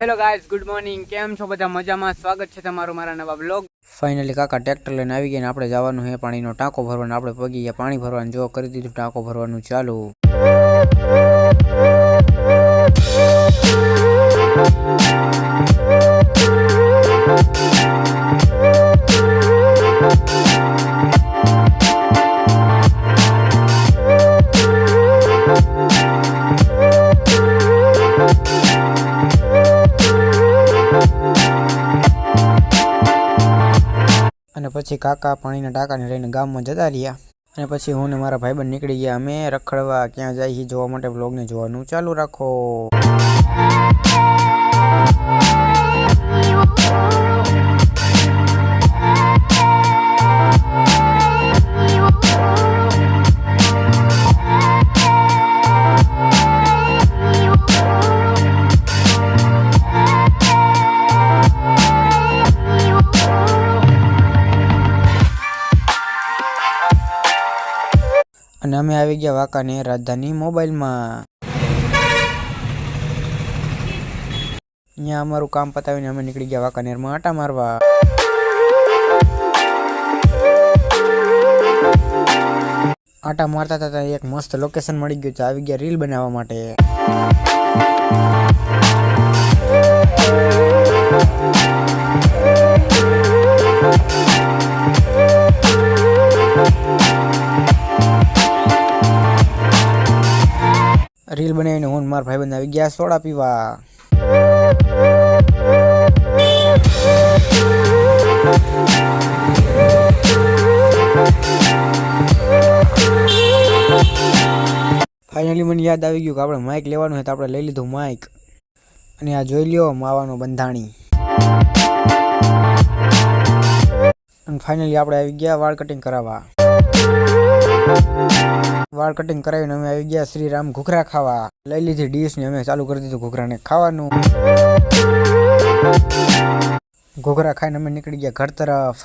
Hello guys good morning કેમ છો બધા? મજામાં? સ્વાગત છે તમારું મારા નવા બ્લોગ ફાઇનલી કાકા ટ્રેક્ટર લઈને આવી ગયા આપણે જવાનું છે પાણીનો ટાંકો ભરવાનો. આપણે પગી ગયા પાણી ભરવાનું. જો કરી દીધું ટાંકો ભરવાનું ચાલુ. પછી કાકા પાણીના ટાંકાને લઈને ગામમાં જતા રહ્યા. અને પછી હું ને મારા ભાઈબંધ નીકળી ગયા. અમે રખડવા ક્યાં જાય એ જોવા માટે બ્લોગને જોવાનું ચાલુ રાખો. અને અમે આવી ગયા વાંકાને રાજધાની મોબાઈલમાં. અહીંયા અમારું કામ પતાવીને અમે નીકળી ગયા વાંકાનેરમાં આટા મારવા. આટા મારતા હતા એક મસ્ત લોકેશન મળી ગયું છે, આવી ગયા રીલ બનાવવા માટે. રીલ બનાવીને હું મારા ભાઈબંધ આવી ગયા, સોડા પીવા. ફાઇનલી મને યાદ આવી ગયું કે આપણે માઇક લેવાનું હોય તો આપણે લઈ લીધું માઇક અને આ જોઈ લ્યો માવાનો બંધાણી. અને ફાઇનલી આપણે આવી ગયા વાળ કટિંગ કરાવવા. વાળ કટિંગ કરાવીને અમે આવી ગયા શ્રીરામ ઘૂઘરા ખાવા. લઈ લીધી ડીશ ને અમે ચાલુ કરી દીધું ઘૂઘરાને ખાવાનું. ઘૂઘરા ખાઈને અમે નીકળી ગયા ઘર તરફ.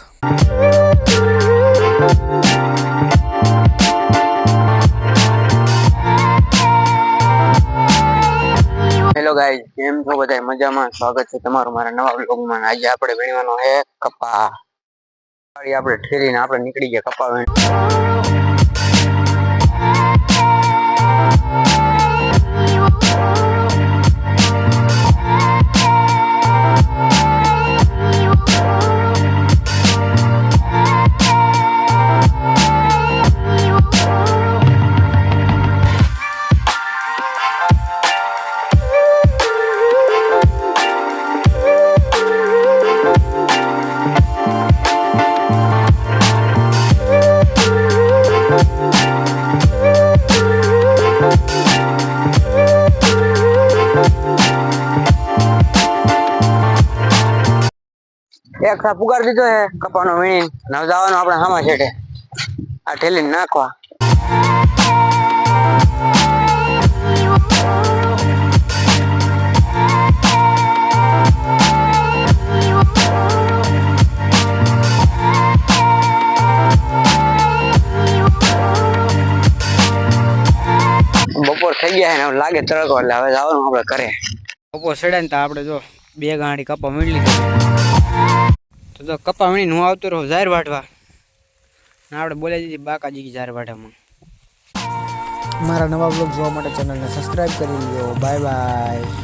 હેલો ગાઈઝ કેમ છો બધા મજામાં? સ્વાગત છે તમારું મારા નવા બ્લોગમાં આજે આપણે વીણવાનો છે કપા. આપણે ઠેરીને આપણે નીકળી ગયા કપા વીણ oh, એક સા પુગાર દીધો હે, કપાનો વીણી નવ જવાનું આપણે હામા છેટે આ ઠેલીને નાખવા. બપોર થઈ ગયા ને લાગે તડકો, એટલે હવે જવાનું આપણે કરે બપોર સડે ને તો આપણે જો બે ગાંડી કપા લીધી. તો તો કપા વીણીને હું આવતો રહું, ઝાર વાઢવા. ને, આપણે બોલે દીધી બાકાજી ઝાર વાટામાં મારા નવા બ્લોગ જોવા માટે ચેનલને સબસ્ક્રાઇબ કરી લો બાય બાય